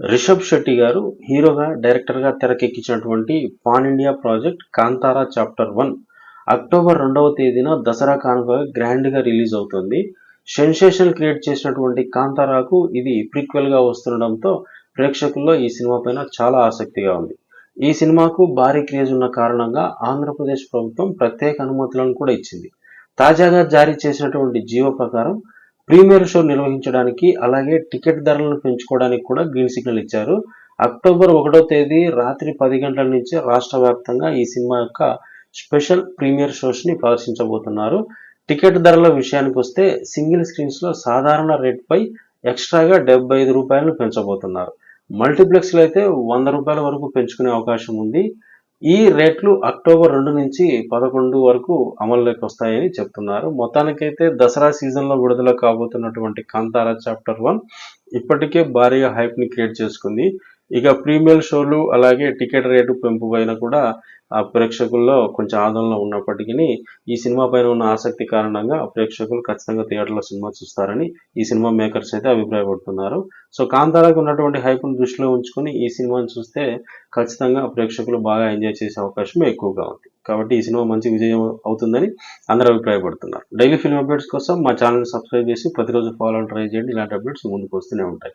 రిషబ్ శెట్టి గారు హీరోగా డైరెక్టర్గా తెరకెక్కించినటువంటి pan India project Kantara chapter one October రెండవ తేదీన దసరా కానుక గ్రాండ్గా రిలీజ్ అవుతుంది. సెన్సేషన్ క్రియేట్ చేసినటువంటి కాంతారాకు ఇది ప్రీక్వెల్గా వస్తుండడంతో ప్రేక్షకుల్లో ఈ సినిమా పైన చాలా ఆసక్తిగా ఉంది. ఈ సినిమాకు భారీ క్రేజ్ ఉన్న కారణంగా ఆంధ్రప్రదేశ్ ప్రభుత్వం ప్రత్యేక అనుమతులను కూడా ఇచ్చింది. తాజాగా జారీ చేసినటువంటి జీవో ప్రకారం ప్రీమియర్ షో నిర్వహించడానికి అలాగే టికెట్ ధరలను పెంచుకోవడానికి కూడా గ్రీన్ సిగ్నల్ ఇచ్చారు. అక్టోబర్ ఒకటో తేదీ రాత్రి పది గంటల నుంచి రాష్ట్ర వ్యాప్తంగా ఈ సినిమా యొక్క స్పెషల్ ప్రీమియర్ షోస్ని ప్రదర్శించబోతున్నారు. టికెట్ ధరల విషయానికి వస్తే సింగిల్ స్క్రీన్స్లో సాధారణ రేట్పై ఎక్స్ట్రాగా డెబ్బై ఐదు రూపాయలను పెంచబోతున్నారు. మల్టీప్లెక్స్లో అయితే వంద రూపాయల వరకు పెంచుకునే అవకాశం ఉంది. ఈ రేట్లు అక్టోబర్ రెండు నుంచి పదకొండు వరకు అమల్లోకి వస్తాయని చెప్తున్నారు. మొత్తానికైతే దసరా సీజన్లో విడుదల కాబోతున్నటువంటి కాంతారా చాప్టర్ వన్ ఇప్పటికే భారీగా హైప్ని క్రియేట్ చేసుకుంది. ఇక ప్రీమియర్ షోలు అలాగే టికెట్ రేటు పెంపు పైన కూడా ఆ ప్రేక్షకుల్లో కొంచెం ఆందోళన ఉన్నప్పటికీ ఈ సినిమా పైన ఉన్న ఆసక్తి కారణంగా ప్రేక్షకులు ఖచ్చితంగా థియేటర్లో సినిమా చూస్తారని ఈ సినిమా మేకర్స్ అయితే అభిప్రాయపడుతున్నారు. సో కాంతారాకు ఉన్నటువంటి హైప్ను దృష్టిలో ఉంచుకొని ఈ సినిమాని చూస్తే ఖచ్చితంగా ప్రేక్షకులు బాగా ఎంజాయ్ చేసే అవకాశం ఎక్కువగా ఉంది. కాబట్టి ఈ సినిమా మంచి విజయం అవుతుందని అందరూ అభిప్రాయపడుతున్నారు. డైలీ ఫిల్మ్ అప్డేట్స్ కోసం మా ఛానల్ సబ్స్క్రైబ్ చేసి ప్రతిరోజు ఫాలో ట్రై చేయండి. ఇలాంటి అప్డేట్స్ ముందుకు వస్తూనే ఉంటాయి.